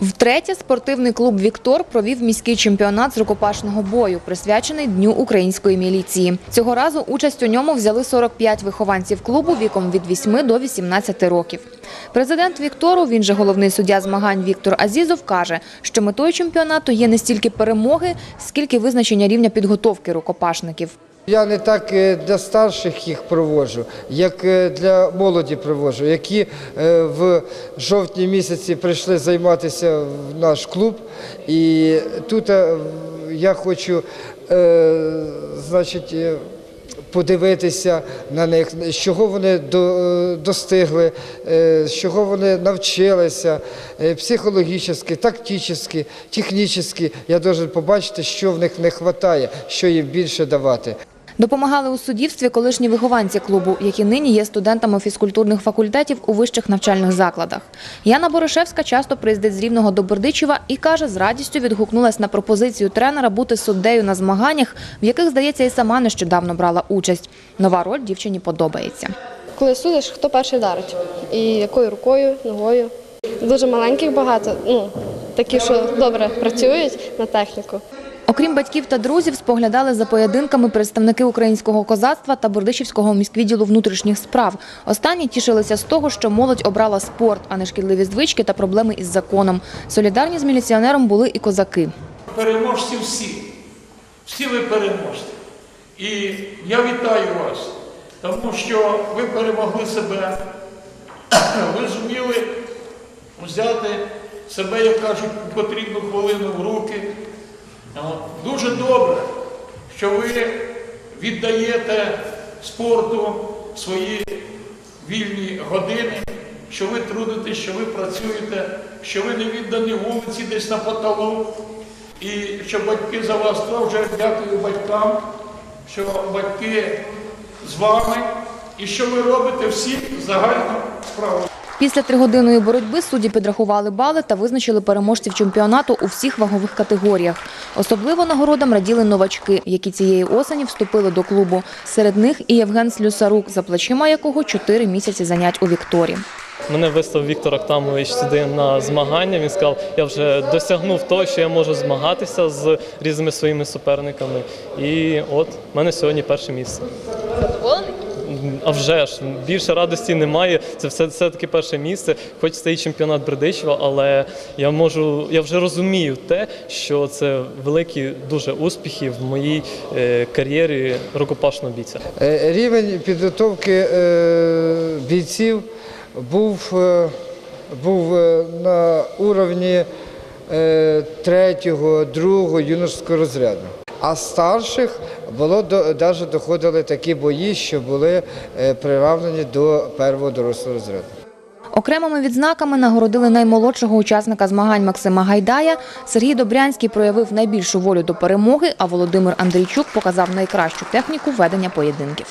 Втретє спортивний клуб Віктор провів міський чемпіонат з рукопашного бою, присвячений Дню української міліції. Цього разу участь у ньому взяли 45 вихованців клубу віком від 8 до 18 років. Президент Віктору, він же головний суддя змагань Віктор Азізов, каже, що метою чемпіонату є не стільки перемоги, скільки визначення рівня підготовки рукопашників. Я не так е, для старших їх проводжу, як е, для молоді проводжу, які е, в жовтні місяці прийшли займатися в наш клуб. І тут я хочу, значить, подивитися на них, з чого вони достигли, з чого вони навчилися, психологічно, тактично, технічно. Я должен побачити, що в них не вистачає, що їм більше давати. Допомагали у суддівстві колишні вихованці клубу, які нині є студентами фізкультурних факультетів у вищих навчальних закладах. Яна Борошевська часто приїздить з Рівного до Бердичева і каже, з радістю відгукнулась на пропозицію тренера бути суддею на змаганнях, в яких, здається, і сама нещодавно брала участь. Нова роль дівчині подобається. Коли судиш, хто перший дарить? І якою рукою, ногою. Дуже маленьких багато, ну, такі, що добре працюють на техніку. Окрім батьків та друзів, споглядали за поєдинками представники українського козацтва та Бердичівського міськвідділу внутрішніх справ. Останні тішилися з того, що молодь обрала спорт, а не шкідливі звички та проблеми із законом. Солідарні з міліціонером були і козаки. Переможці всі. Всі ви переможці. І я вітаю вас, тому що ви перемогли себе. Ви зуміли взяти себе, як кажуть, у потрібну хвилину в руки. Дуже добре, що ви віддаєте спорту свої вільні години, що ви трудитесь, що ви працюєте, що ви не віддані вулиці десь на потолок. І що батьки за вас теж дякую батькам, що батьки з вами і що ви робите всі загальну справу. Після тригодинної боротьби судді підрахували бали та визначили переможців чемпіонату у всіх вагових категоріях. Особливо нагородам раділи новачки, які цієї осені вступили до клубу. Серед них і Євген Слюсарук, за плечима якого чотири місяці занять у Вікторі. Мене вислав Віктор Актамович сюди на змагання. Він сказав, я вже досягнув того, що я можу змагатися з різними своїми суперниками. І от в мене сьогодні перше місце. Задоволений? А вже ж більше радості немає. Це все, все таки перше місце. Хоч це і чемпіонат Бердичева, але я можу, я вже розумію те, що це великі дуже успіхи в моїй е, кар'єрі рукопашного бійця. Е, Рівень підготовки е, бійців був, був на уровні третього, другого юношського розряду. А старших було навіть доходили такі бої, що були е, приравнені до першого дорослого розряду. Окремими відзнаками нагородили наймолодшого учасника змагань Максима Гайдая. Сергій Добрянський проявив найбільшу волю до перемоги, а Володимир Андрійчук показав найкращу техніку ведення поєдинків.